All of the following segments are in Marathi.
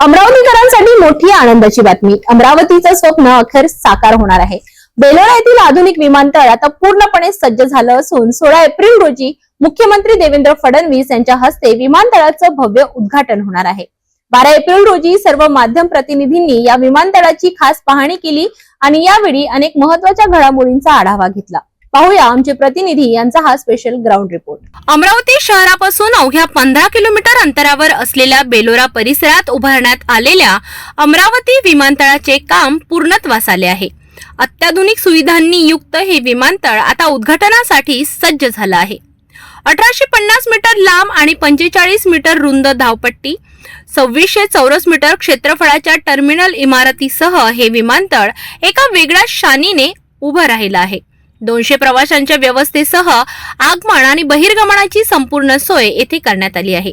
अमरावतीकरांसाठी मोठी आनंदाची बातमी. अमरावतीचं स्वप्न अखेर साकार होणार आहे. बेलोरा येथील आधुनिक विमानतळ आता पूर्णपणे सज्ज झालं असून सोळा एप्रिल रोजी मुख्यमंत्री देवेंद्र फडणवीस यांच्या हस्ते विमानतळाचं भव्य उद्घाटन होणार आहे. बारा एप्रिल रोजी सर्व माध्यम प्रतिनिधींनी या विमानतळाची खास पाहणी केली आणि यावेळी अनेक महत्त्वाच्या घडामोडींचा आढावा घेतला. पाहूया आमचे प्रतिनिधी यांचा हा स्पेशल ग्राउंड रिपोर्ट अमरावती शहरापासून अवघ्या पंधरा किलोमीटर अंतरावर असलेल्या बेलोरा परिसरात उभारण्यात आलेल्या अमरावती विमानतळाचे काम पूर्णत्वास आले आहे. अत्याधुनिक सुविधांनी युक्त हे विमानतळ आता उद्घाटनासाठी सज्ज झालं आहे. अठराशे पन्नास मीटर लांब आणि पंचेचाळीस मीटर रुंद धावपट्टी सव्वीसशे चौरस मीटर क्षेत्रफळाच्या टर्मिनल इमारतीसह हे विमानतळ एका वेगळ्या शानीने उभं राहिलं आहे. दोनशे प्रवाशांच्या व्यवस्थेसह आगमन आणि बहिर्गमनाची संपूर्ण सोय येथे करण्यात आली आहे.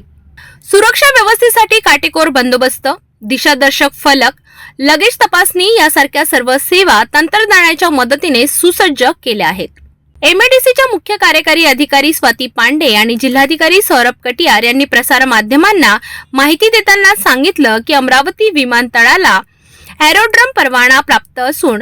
सुरक्षा व्यवस्थेसाठी काटेकोर बंदोबस्त दिशादर्शक फलक लगेच तपासणी यासारख्या सर्व सेवा तंत्रज्ञानाच्या मदतीने सुसज्ज केल्या आहेत. एमएडीसीच्या मुख्य कार्यकारी अधिकारी स्वाती पांडे आणि जिल्हाधिकारी सौरभ कटियार यांनी प्रसार माध्यमांना माहिती देताना सांगितलं की अमरावती विमानतळाला एरोड्रम परवाना प्राप्त असून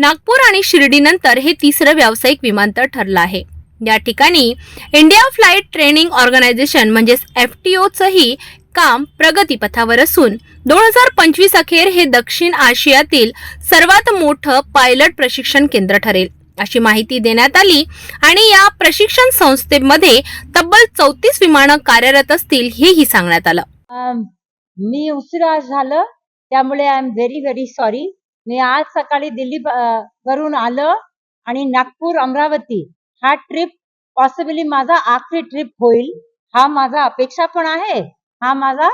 नागपूर आणि शिर्डीनंतर हे तिसरं व्यावसायिक विमानतळ ठरलं आहे. या ठिकाणी इंडिया फ्लाईट ट्रेनिंग ऑर्गनायझेशन म्हणजेच एफ टी ओचंही काम प्रगतीपथावर असून दोन हजार पंचवीस अखेर हे दक्षिण आशियातील सर्वात मोठं पायलट प्रशिक्षण केंद्र ठरेल. अशी माहिती देण्यात आली आणि या प्रशिक्षण संस्थेमध्ये तब्बल चौतीस विमानं कार्यरत असतील हेही सांगण्यात आलं. मी उशिरा झालं त्यामुळे I am very very sorry मी आज सकाळी दिल्ली वरून आलं आणि नागपूर अमरावती हा ट्रिप पॉसिबली माझा आखरी ट्रिप होईल. हा माझा अपेक्षा पण आहे. हा माझा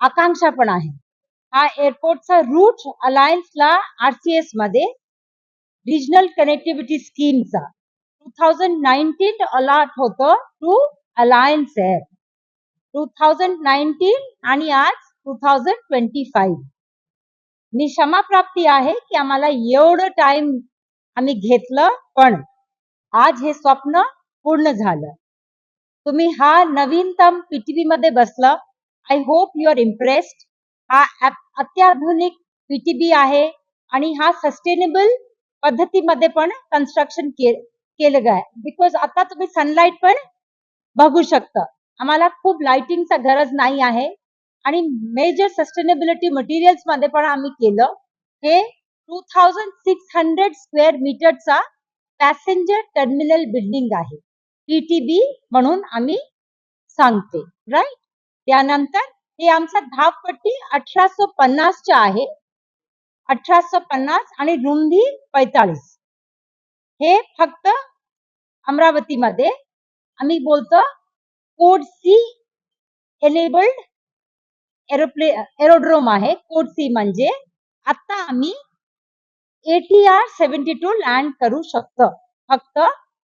आकांक्षा पण आहे. हा एअरपोर्टचा रूट अलायन्सला आरसीएसमध्ये रिजनल कनेक्टिव्हिटी स्कीमचा टू थाउजंड नाईन्टीन अलॉट होतं to Alliance Air two thousand nineteen आणि आज टू थाउजंड ट्वेंटी फाईव्ह मी क्षमाप्राप्ती आहे की आम्हाला एवढं टाइम आम्ही घेतलं पण आज हे स्वप्न पूर्ण झालं. तुम्ही हा नवीनतम पीटीबी मध्ये बसलं. I hope you are impressed हा अत्याधुनिक पीटीबी आहे आणि हा सस्टेनेबल पद्धतीमध्ये पण कन्स्ट्रक्शन केलं आहे. बिकॉज आता तुम्ही सनलाईट पण बघू शकता. आम्हाला खूप लाइटिंगचा गरज नाही आहे. आणि मेजर सस्टेनेबिलिटी मटेरियल्समध्ये पण आम्ही केलं. हे two thousand six hundred square मीटरचा पॅसेंजर टर्मिनल बिल्डिंग आहे. टीटीबी म्हणून आम्ही सांगते. राईट त्यानंतर हे आमचा धावपट्टी अठराशे पन्नासच्या आहे. अठराशे पन्नास आणि रुंदी पैताळीस. हे फक्त अमरावतीमध्ये आम्ही बोलतो. Code C enabled aeroplane aerodrome आहे. कोड सी म्हणजे आता आम्ही एटीआर सेव्हन्टी टू लँड करू शकतो. फक्त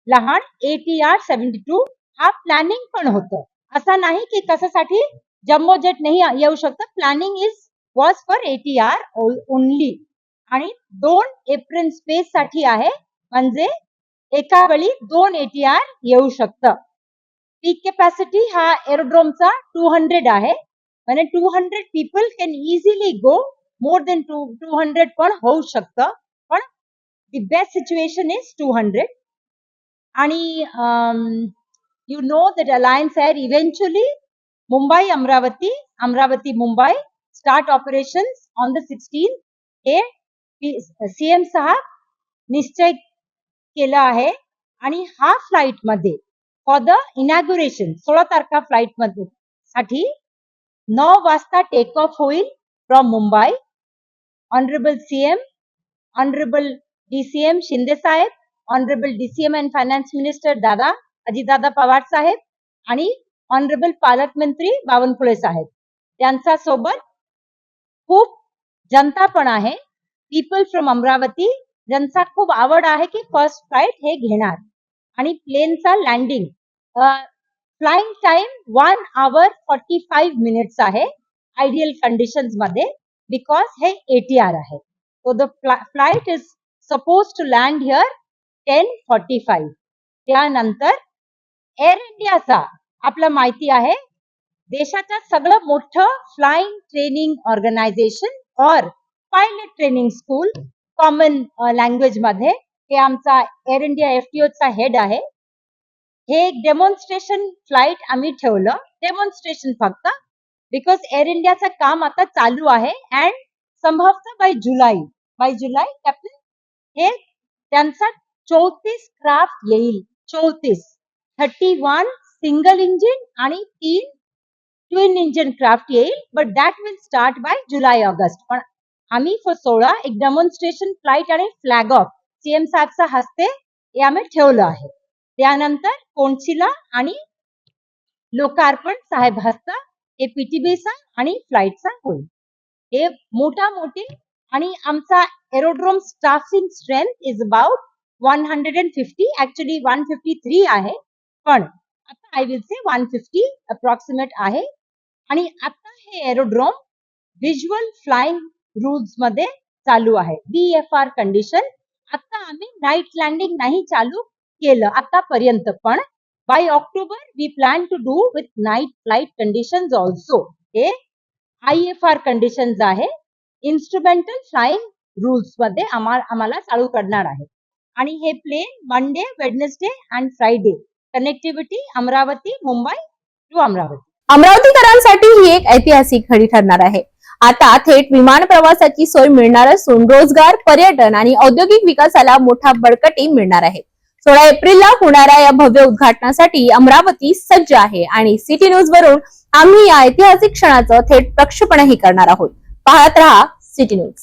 लहान एटीआर सेव्हन्टी टू हा प्लॅनिंग पण होतं. असं नाही की कशासाठी जम्बो जेट नाही येऊ शकतं. Planning is was for ATR only आणि दोन एप्रिल स्पेस साठी आहे. म्हणजे एका वेळी दोन एटीआर येऊ शकतं. पीक कॅपॅसिटी हा एरोड्रोमचा टू हंड्रेड आहे. म्हणजे two hundred people can easily go more than two two hundred पण होऊ शकतं पण the best situation is two hundred आणि you know that Alliance Air eventually Mumbai Amravati Amravati Mumbai start operation on the sixteen हे सीएम साहेब निश्चय केला आहे आणि हा फ्लाईट मध्ये फॉर द इनॅग्युरेशन सोळा तारखा फ्लाईट मध्ये साठी नऊ वाजता टेक ऑफ होईल from Mumbai. Honourable CM honourable DCM Shinde saheb honourable DCM and finance minister Dada Ajitdada Pawar साहेब आणि ऑनरेबल पालकमंत्री बावनकुळे साहेब. त्यांचा सोबत खूप जनता पण आहे. पीपल फ्रॉम अमरावती ज्यांचा खूप आवड आहे की फर्स्ट फ्लाईट हे घेणार. आणि प्लेनचा landing flying time one hour forty five minutes आहे. आयडियल कंडिशन्समध्ये बिकॉज हे एटीआर आहे. So the flight is suppose to land here ten forty five त्यानंतर एअर इंडियाचा आपला माहिती आहे देशाचं सगळं मोठं फ्लाइंग ट्रेनिंग ऑर्गनायझेशन और पायलट ट्रेनिंग स्कूल कॉमन लँग्वेजमध्ये हे आमचा एअर इंडिया एफटीओ चा हेड आहे. हे एक डेमॉन्स्ट्रेशन फ्लाईट आम्ही ठेवलं. डेमॉन्स्ट्रेशन फक्त. बिकॉज एअर इंडियाचं काम आता चालू आहे अँड संभवत by July by July captain हे त्यांचा चौतीस क्राफ्ट येईल. चौतीस. थर्टी वन सिंगल इंजिन आणि तीन ट्विन इंजिन क्राफ्ट येईल. But that will start by July August पण आम्ही फॉर सोळा एक डेमॉन्स्ट्रेशन फ्लाईट आणि फ्लॅग ऑफ सीएम साहेबचा हस्ते हे आम्ही ठेवलं आहे. त्यानंतर कोणशिला आणि लोकार्पण साहेब हस्ता हे पीटीबीचा आणि फ्लाईटचा होईल. हे मोठा मोठे आणि आमचा aerodrome staffing strength is about one hundred and fifty actually one fifty three आहे. पण आता I will say one fifty approximate आहे. आणि आता हे एरोड्रोम व्हिज्युअल फ्लाइंग रूल्समध्ये चालू आहे. बी एफ आर कंडिशन आता आम्ही नाईट लँडिंग नाही चालू केलं आतापर्यंत. पण by October we plan to do with night flight condition also हे आय एफ आर कंडिशन आहे. इन्स्ट्रुमेंटल फ्लाईंग रूल्समध्ये आम्हाला चालू करणार आहे. आणि हे plane Monday Wednesday and Friday connectivity Amravati Mumbai to Amravati. अमरावतीकरांसाठी ही एक ऐतिहासिक घडी ठरणार आहे. आता थेट विमान प्रवासाची सोय मिळणार असून रोजगार पर्यटन आणि औद्योगिक विकासाला मोठा बळकटी मिळणार आहे. सोळा एप्रिलला होणाऱ्या या भव्य उद्घाटनासाठी अमरावती सज्ज आहे आणि सिटी न्यूज वरून आम्ही या ऐतिहासिक क्षणाचं थेट प्रक्षेपणही करणार आहोत. पाहत रहा सिटी न्यूज.